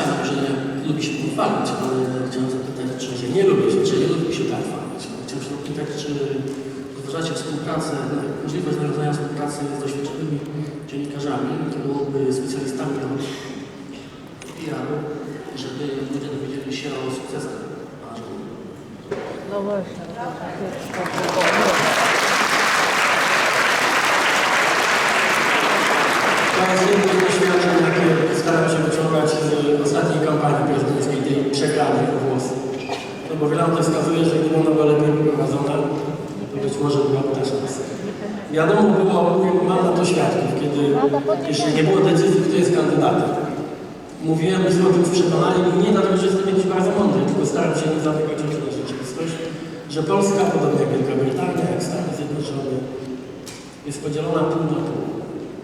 staram, że lubi się pochwalić, ale chciałem zapytać, czy się nie lubi czy nie lubi się tak chwalić. Chciałem się zapytać, czy rozważacie współpracę, możliwość nawiązania współpracy z doświadczonymi dziennikarzami, byłoby specjalistami od PR-u, żeby ludzie dowiedzieli się o sukcesach. No właśnie, to jest to To jest jedno z doświadczeń, jakie staram się wyciągać z ostatniej kampanii o głosy. No bo wiele to wskazuje, że gdyby ona była lepiej poprowadzona, to być może byłaby też szansa. Wiadomo było, mam na to świadków, kiedy jeszcze nie było decyzji, kto jest kandydatem. Mówiłem z o tym z przekonaniem i nie dlatego, że jestem jakiś bardzo mądry, tylko staram się nie zamykać oczu na rzeczywistość, że Polska, podobnie jak Wielka Brytania, jak Stany Zjednoczone, jest podzielona pół na pół.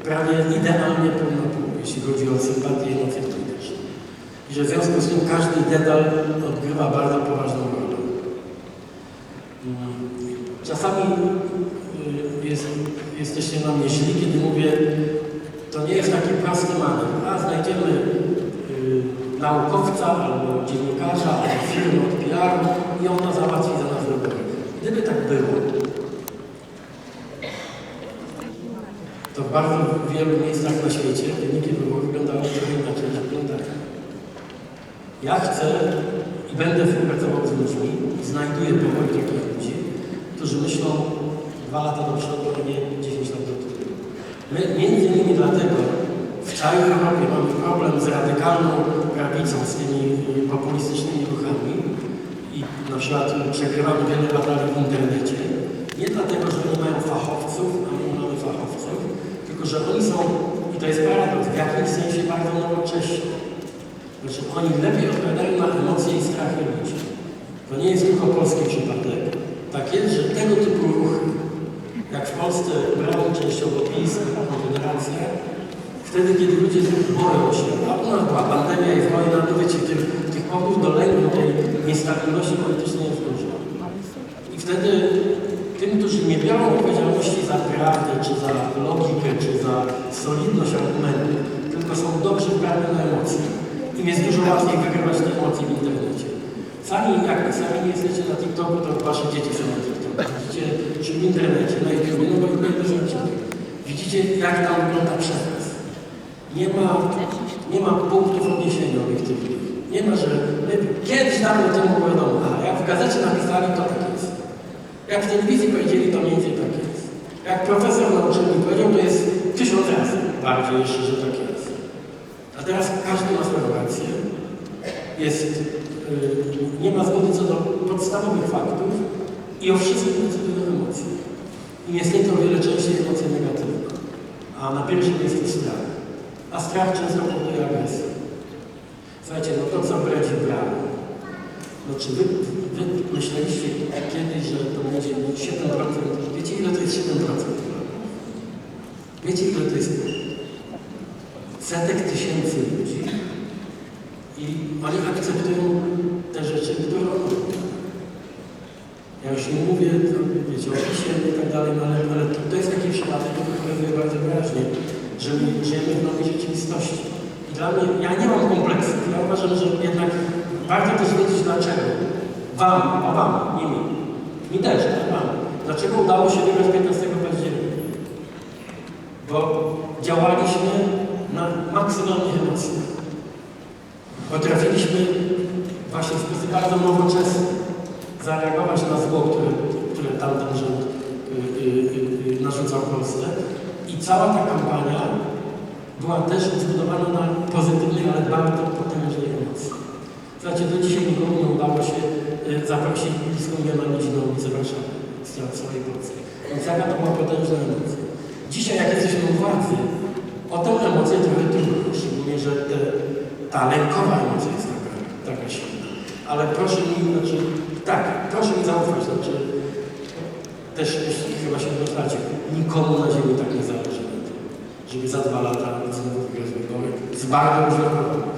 Prawie idealnie pół na pół, jeśli chodzi o sympatię i emocje. I że w związku z tym każdy detal odgrywa bardzo poważną rolę. Mm. Czasami y, jest, jesteście na myśli, kiedy mówię, to nie jest taki prosty manewr. A znajdziemy y, naukowca albo dziennikarza, albo firmę od PR-u i ona załatwi za nas wybory. Gdyby tak było, to w bardzo wielu miejscach na świecie wyniki wyborów wyglądały trochę. Ja chcę i będę współpracował z ludźmi i znajduję powoli takich ludzi, którzy myślą dwa lata do przodu, a nie 10 lat do tyłu. My między innymi dlatego w całej Europie mamy problem z radykalną prawicą, z tymi populistycznymi ruchami i na przykład przegrywamy wiele batalii w internecie. Nie dlatego, że oni mają fachowców, a my nie mamy fachowców, tylko że oni są, i to jest paradoks, w jakimś sensie. Znaczy oni lepiej odpowiadają na emocje i strachy ludzi. To nie jest tylko polski przypadek. Tak jest, że tego typu ruchy, jak w Polsce brał częściowo PiS, Konfederacja, wtedy, kiedy ludzie boją się, a u nas była pandemia, jest wojna, to wiecie, tych, tych powodów do lęku, tej niestabilności politycznej jest dużo. I wtedy tym, którzy nie biorą odpowiedzialności za prawdę, czy za logikę, czy za solidność argumentu, tylko są dobrzy w graniu na emocje, im jest dużo łatwiej wygrywać te emocje w internecie. Sami, jak sami nie jesteście na TikToku, to wasze dzieci są na TikToku. Widzicie, czy w internecie, na YouTube, no bo inne rzeczy. Widzicie, jak tam wygląda przekaz. Nie ma, nie ma punktów odniesienia obiektywnych. Nie ma, że my kiedyś dawno temu wiadomo, a jak w gazecie napisali, to tak jest. Jak w telewizji powiedzieli, to mniej więcej tak jest. Jak profesor na uczelni powiedział, to jest tysiąc razy bardziej jeszcze, że tak jest. A teraz każdy ma swoją rację. Jest, yy, nie ma zgody co do podstawowych faktów i o wszystkim decydują emocje. I niestety o wiele częściej emocje negatywne. A na pierwszym to strach. A strach często powoduje agresję. Słuchajcie, no to co bredzi brało. No czy wy, wy myśleliście kiedyś, że to będzie 7%? Wiecie ile to jest 7%? Wiecie ile to jest? Setek tysięcy ludzi i oni akceptują te rzeczy, które on robi. Ja już nie mówię, to, wiecie, o i tak dalej, no ale, ale to, to jest taki przypadek, który pokazuje bardzo wyraźnie, że my żyjemy w nowej rzeczywistości. I dla mnie, ja nie mam kompleksów. Ja uważam, że jednak warto też wiedzieć dlaczego. Wam, a wam, nie mi. Mi też, ale wam. Dlaczego udało się wygrać 15 października? Bo działaliśmy na maksymalnych emocjach. Potrafiliśmy właśnie w sposób bardzo nowoczesny zareagować na zło, które, które tamten rząd y, y, y, narzucał Polsce. I cała ta kampania była też zbudowana na pozytywnej, ale bardzo potężnej emocji. Znaczy, do dzisiaj nikomu nie udało się zaprosić bliską wiele ludzi na Warszawy z całej Polski. Więc jaka to była potężna emocja. Dzisiaj, jak jesteśmy u władzy, o tę emocję trochę trudno, szczególnie, że te, ta lękowa emocja jest taka, taka silna. Ale proszę mi, znaczy, tak, proszę mi zaufać, znaczy, też jeśli chyba się domyślacie, nikomu na ziemi tak nie zależy żeby za dwa lata znowu wygrać wybory z bardzo powodów.